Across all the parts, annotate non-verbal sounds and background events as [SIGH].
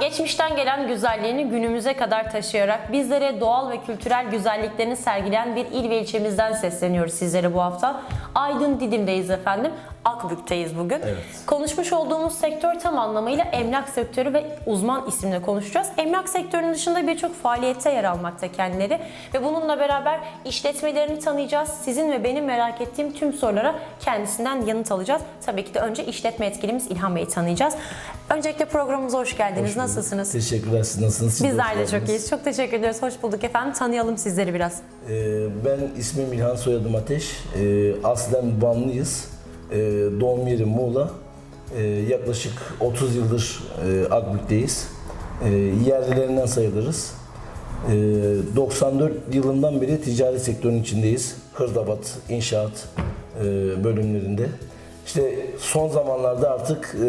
Geçmişten gelen güzelliğini günümüze kadar taşıyarak bizlere doğal ve kültürel güzelliklerini sergileyen bir il ve ilçemizden sesleniyoruz sizlere bu hafta. Aydın Didim'deyiz efendim. Akbük'teyiz bugün. Konuşmuş olduğumuz sektör tam anlamıyla emlak sektörü ve uzman isimle konuşacağız. Emlak sektörünün dışında birçok faaliyette yer almakta kendileri ve bununla beraber işletmelerini tanıyacağız. Sizin ve benim merak ettiğim tüm sorulara kendisinden yanıt alacağız. Tabii ki de önce işletme yetkilimiz İlhan Bey'i tanıyacağız. Öncelikle programımıza hoş geldiniz. Hoş. Nasılsınız? Teşekkürler. Siz nasılsınız? Siz Bizler de çok iyiyiz. Çok teşekkür ediyoruz. Hoş bulduk efendim. Tanıyalım sizleri biraz. Ee, ben ismim İlhan, soyadım Ateş. Ee, aslen Vanlıyız. Ee, doğum yerim Muğla. Ee, yaklaşık 30 yıldır e, Akbük'teyiz. Ee, yerlilerinden sayılırız. Ee, 94 yılından beri ticaret sektörünün içindeyiz. Hırdavat, inşaat e, bölümlerinde. İşte son zamanlarda artık e,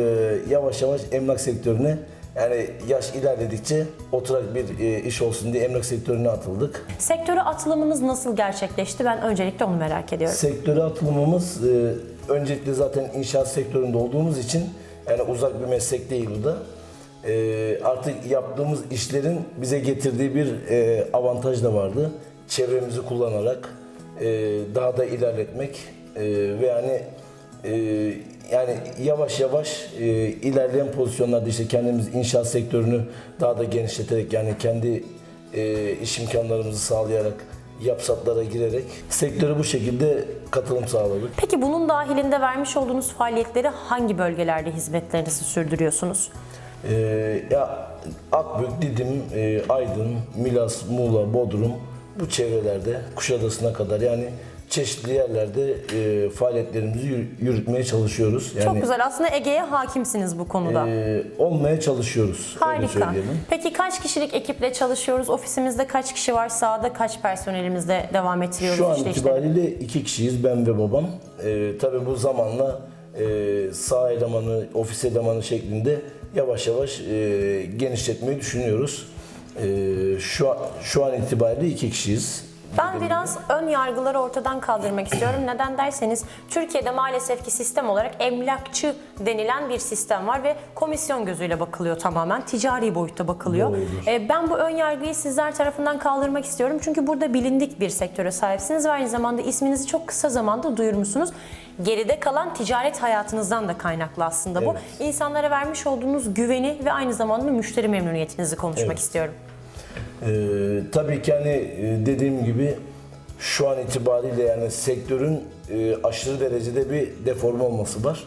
yavaş yavaş emlak sektörüne yani yaş ilerledikçe oturak bir e, iş olsun diye emlak sektörüne atıldık. Sektöre atılımınız nasıl gerçekleşti? Ben öncelikle onu merak ediyorum. Sektöre atılmamız e, öncelikle zaten inşaat sektöründe olduğumuz için yani uzak bir meslek değil bu da. E, artık yaptığımız işlerin bize getirdiği bir e, avantaj da vardı. Çevremizi kullanarak e, daha da ilerletmek e, ve yani e, yani yavaş yavaş e, ilerleyen pozisyonlarda işte kendimiz inşaat sektörünü daha da genişleterek yani kendi e, iş imkanlarımızı sağlayarak yapsatlara girerek sektöre bu şekilde katılım sağladık. Peki bunun dahilinde vermiş olduğunuz faaliyetleri hangi bölgelerde hizmetlerinizi sürdürüyorsunuz? Ee, ya Akbük, Didim, e, Aydın, Milas, Muğla, Bodrum bu çevrelerde Kuşadası'na kadar yani çeşitli yerlerde e, faaliyetlerimizi yürü- yürütmeye çalışıyoruz. Yani Çok güzel. Aslında Ege'ye hakimsiniz bu konuda. e, olmaya çalışıyoruz. Harika. Peki kaç kişilik ekiple çalışıyoruz? Ofisimizde kaç kişi var? Sahada kaç personelimizle devam ettiriyoruz? Şu an işte itibariyle iki kişiyiz ben ve babam. Ee, tabii bu zamanla e, sağ elemanı, ofis elemanı şeklinde yavaş yavaş e, genişletmeyi düşünüyoruz. Ee, şu an, şu an itibariyle iki kişiyiz. Ben biraz ön yargıları ortadan kaldırmak istiyorum. Neden derseniz Türkiye'de maalesef ki sistem olarak emlakçı denilen bir sistem var ve komisyon gözüyle bakılıyor tamamen. Ticari boyutta bakılıyor. Doğrudur. Ee, Ben bu ön yargıyı sizler tarafından kaldırmak istiyorum. Çünkü burada bilindik bir sektöre sahipsiniz ve aynı zamanda isminizi çok kısa zamanda duyurmuşsunuz. Geride kalan ticaret hayatınızdan da kaynaklı aslında bu. Evet. İnsanlara vermiş olduğunuz güveni ve aynı zamanda müşteri memnuniyetinizi konuşmak Evet. istiyorum. Ee, tabii ki hani e, dediğim gibi şu an itibariyle yani sektörün e, aşırı derecede bir deforme olması var.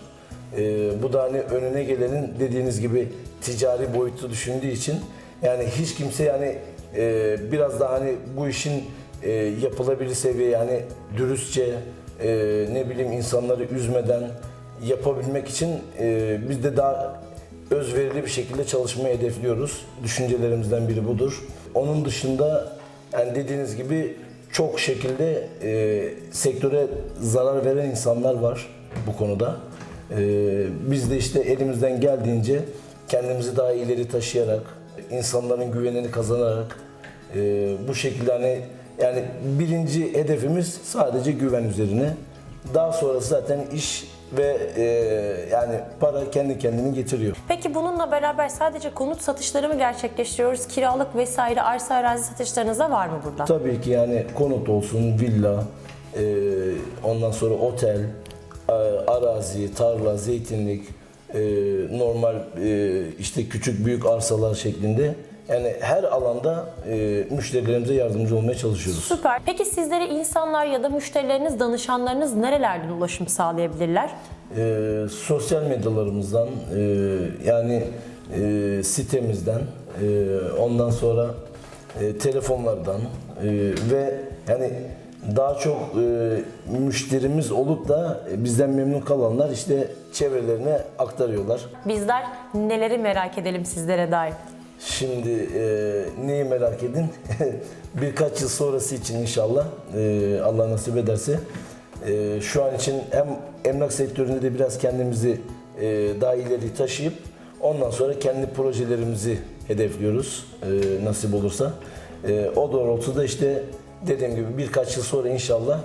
E, bu da hani önüne gelenin dediğiniz gibi ticari boyutu düşündüğü için yani hiç kimse yani e, biraz daha hani bu işin e, yapılabilir seviye yani dürüstçe e, ne bileyim insanları üzmeden yapabilmek için e, biz de daha özverili bir şekilde çalışmayı hedefliyoruz. Düşüncelerimizden biri budur. Onun dışında yani dediğiniz gibi çok şekilde e, sektöre zarar veren insanlar var bu konuda. E, biz de işte elimizden geldiğince kendimizi daha ileri taşıyarak, insanların güvenini kazanarak e, bu şekilde hani yani birinci hedefimiz sadece güven üzerine. Daha sonrası zaten iş ve e, yani para kendi kendini getiriyor. Peki bununla beraber sadece konut satışları mı gerçekleştiriyoruz? Kiralık vesaire arsa arazi satışlarınız da var mı burada? Tabii ki yani konut olsun, villa, e, ondan sonra otel, e, arazi, tarla, zeytinlik, e, normal e, işte küçük büyük arsalar şeklinde yani her alanda e, müşterilerimize yardımcı olmaya çalışıyoruz. Süper. Peki sizlere insanlar ya da müşterileriniz, danışanlarınız nerelerden ulaşım sağlayabilirler? E, sosyal medyalarımızdan e, yani e, sitemizden e, ondan sonra e, telefonlardan e, ve yani daha çok e, müşterimiz olup da bizden memnun kalanlar işte çevrelerine aktarıyorlar. Bizler neleri merak edelim sizlere dair? Şimdi e, neyi merak edin? [LAUGHS] Birkaç yıl sonrası için inşallah e, Allah nasip ederse e, şu an için hem emlak sektöründe de biraz kendimizi e, daha ileri taşıyıp ondan sonra kendi projelerimizi hedefliyoruz e, nasip olursa. E, o doğrultuda işte dediğim gibi birkaç yıl sonra inşallah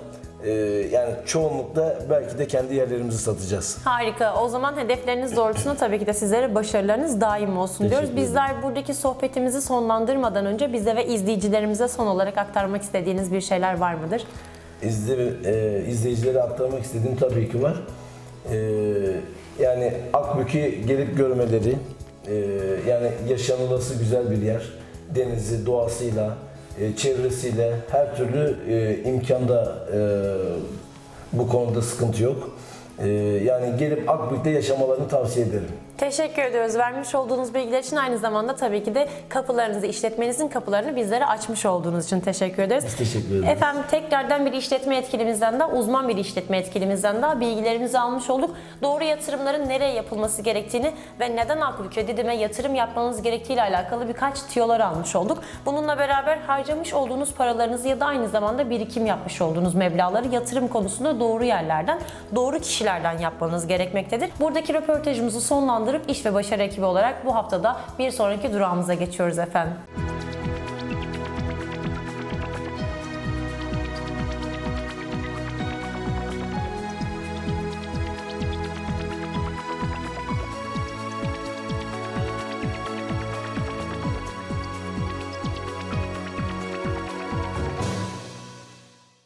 e, yani çoğunlukla belki de kendi yerlerimizi satacağız. Harika. O zaman hedefleriniz doğrultusunda tabii ki de sizlere başarılarınız daim olsun diyoruz. Bizler buradaki sohbetimizi sonlandırmadan önce bize ve izleyicilerimize son olarak aktarmak istediğiniz bir şeyler var mıdır? İzle, e, izleyicilere aktarmak istediğim tabii ki var. E, yani Akbük'ü gelip görmeleri, e, yani yaşanılası güzel bir yer. Denizi, doğasıyla, e, çevresiyle her türlü e, imkanda e, bu konuda sıkıntı yok. Yani gelip Akbük'te yaşamalarını tavsiye ederim. Teşekkür ediyoruz. Vermiş olduğunuz bilgiler için aynı zamanda tabii ki de kapılarınızı, işletmenizin kapılarını bizlere açmış olduğunuz için teşekkür ederiz. Biz teşekkür ederiz. Efendim tekrardan bir işletme yetkilimizden daha, uzman bir işletme yetkilimizden daha bilgilerimizi almış olduk. Doğru yatırımların nereye yapılması gerektiğini ve neden Akbük ve Didim'e yatırım yapmanız gerektiğiyle alakalı birkaç tiyolar almış olduk. Bununla beraber harcamış olduğunuz paralarınızı ya da aynı zamanda birikim yapmış olduğunuz meblağları yatırım konusunda doğru yerlerden, doğru kişilerden yapmanız gerekmektedir. Buradaki röportajımızı sonlandırıp iş ve başarı ekibi olarak bu haftada bir sonraki durağımıza geçiyoruz efendim.